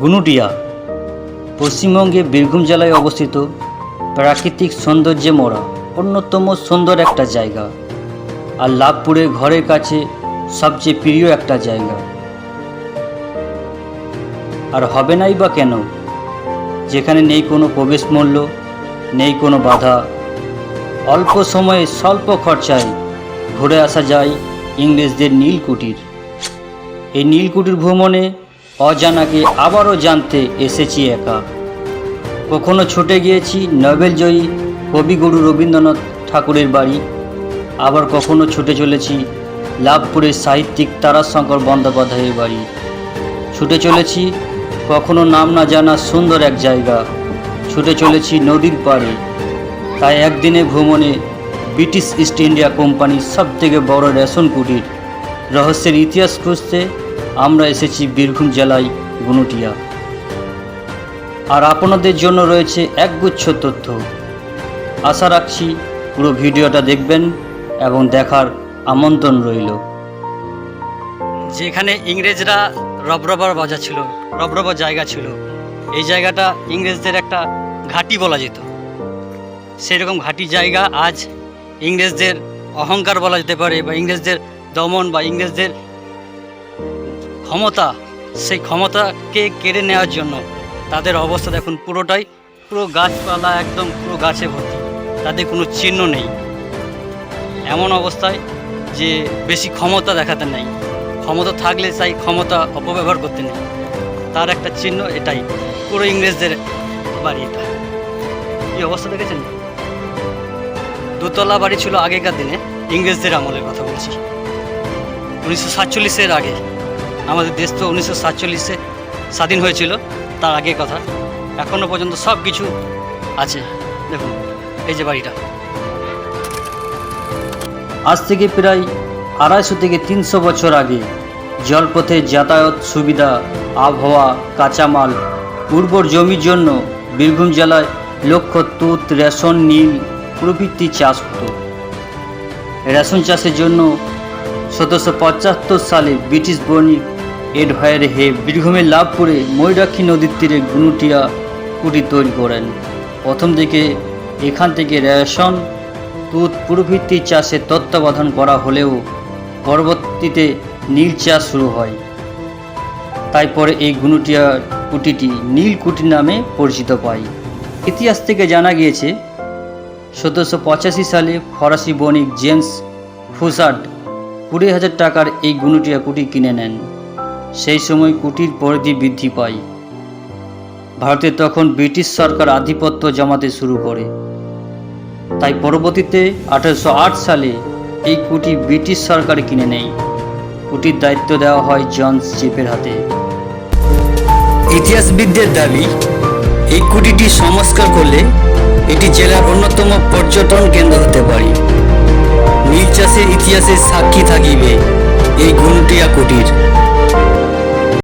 গুনুটিয়া পশ্চিমবঙ্গে বীরভূম জেলায় অবস্থিত প্রাকৃতিক সৌন্দর্যে মোড়া অন্যতম সুন্দর একটা জায়গা আর লাভপুরের ঘরের কাছে সবচেয়ে প্রিয় একটা জায়গা। আর হবে নাই বা কেন? যেখানে নেই কোনো প্রবেশ মূল্য, নেই কোনো বাধা। অল্প সময়ে স্বল্প খরচায় ঘুরে আসা যায় ইংরেজদের নীলকুটির। এই নীলকুটির ভ্রমণে অজানাকে আবারও জানতে এসেছি একা। কখনো ছুটে গিয়েছি নোবেলজয়ী কবিগুরু রবীন্দ্রনাথ ঠাকুরের বাড়ি। আবার কখনো ছুটে চলেছি লাভপুরের সাহিত্যিক তারাশঙ্কর বন্দ্যোপাধ্যায়ের বাড়ি। ছুটে চলেছি কখনো নাম না জানা সুন্দর এক জায়গা। ছুটে চলেছি নদীর পাড়ে। তাই একদিনে ভ্রমণে ব্রিটিশ ইস্ট ইন্ডিয়া কোম্পানির সবথেকে বড় রেশন কুটির। রহস্যের ইতিহাস খুঁজতে আমরা এসেছি বীরভূম জেলায় গুনুটিয়া। আর আপনাদের জন্য রয়েছে একগুচ্ছ তথ্য। আশা রাখছি পুরো ভিডিওটা দেখবেন এবং দেখার আমন্ত্রণ রইল। যেখানে ইংরেজরা রবরবার বাজা ছিল, রবরবার জায়গা ছিল, এই জায়গাটা ইংরেজদের একটা ঘাঁটি বলা যেত। সেরকম ঘাঁটি জায়গা আজ ইংরেজদের অহংকার বলা যেতে পারে বা ইংরেজদের দমন বা ইংরেজদের ক্ষমতা, সেই ক্ষমতাকে কেড়ে নেওয়ার জন্য তাদের অবস্থা দেখুন পুরোটাই পুরো গাছপালা একদম পুরো গাছে ভর্তি, তাদের কোনো চিহ্ন নেই। এমন অবস্থায় যে বেশি ক্ষমতা দেখাতে নেই, ক্ষমতা থাকলে সেই ক্ষমতা অপব্যবহার করতে নেই। তার একটা চিহ্ন এটাই, পুরো ইংরেজদের বাড়ি এটা। এই অবস্থা দেখেছেন? দোতলা বাড়ি ছিল আগেকার দিনে, ইংরেজদের আমলের কথা বলছি। উনিশশো সাতচল্লিশের আগে আমাদের দেশ তো উনিশশো সাতচল্লিশে স্বাধীন হয়েছিল, তার আগে কথা। এখনও পর্যন্ত সব কিছু আছে। দেখুন, এই যে বাড়িটা। আজ থেকে প্রায় আড়াইশো থেকে তিনশো বছর আগে জলপথে যাতায়াত সুবিধা, আবহাওয়া, কাঁচামাল, উর্বর জমির জন্য বীরভূম জেলায় লক্ষ তুত, রেশন, নীল প্রভৃতি চাষ হতো। রেশন চাষের জন্য সতেরোশো পঁচাত্তর সালে ব্রিটিশ বণিক এড হয়ার হে বীরভূমের লাভপুরে ময়ূরাক্ষী নদীর তীরে গুনুটিয়া কুটি তৈরি করেন। প্রথম দিকে এখান থেকে রেশন, দুধ প্রভৃতি চাষের তত্ত্বাবধান করা হলেও পরবর্তীতে নীল চাষ শুরু হয়। তাই পরে এই গুনুটিয়া কুটিটি নীল কুটি নামে পরিচিত পায়। ইতিহাস থেকে জানা গিয়েছে, সতেরোশো পঁচাশি সালে ফরাসি বণিক জেমস ফুসার্ড কুড়ি হাজার টাকার এই গুনুটিয়া কুটি কিনে নেন। সেই সময় কুটির পরিধি বৃদ্ধি পায়। ভারতে তখন ব্রিটিশ সরকার আধিপত্য জমাতে শুরু করে। তাই পরবর্তীতে আঠারোশো আট সালে এই কুটি ব্রিটিশ সরকার কিনে নেয়। কুটির দায়িত্ব দেওয়া হয় জন চেপের হাতে। ইতিহাসবিদদের দাবি, এই কুটিটি সংস্কার করলে এটি জেলার অন্যতম পর্যটন কেন্দ্র হতে পারে। ইতিহাসের সাক্ষী থাকিবে। এই ঘুমটিয়া কুটির।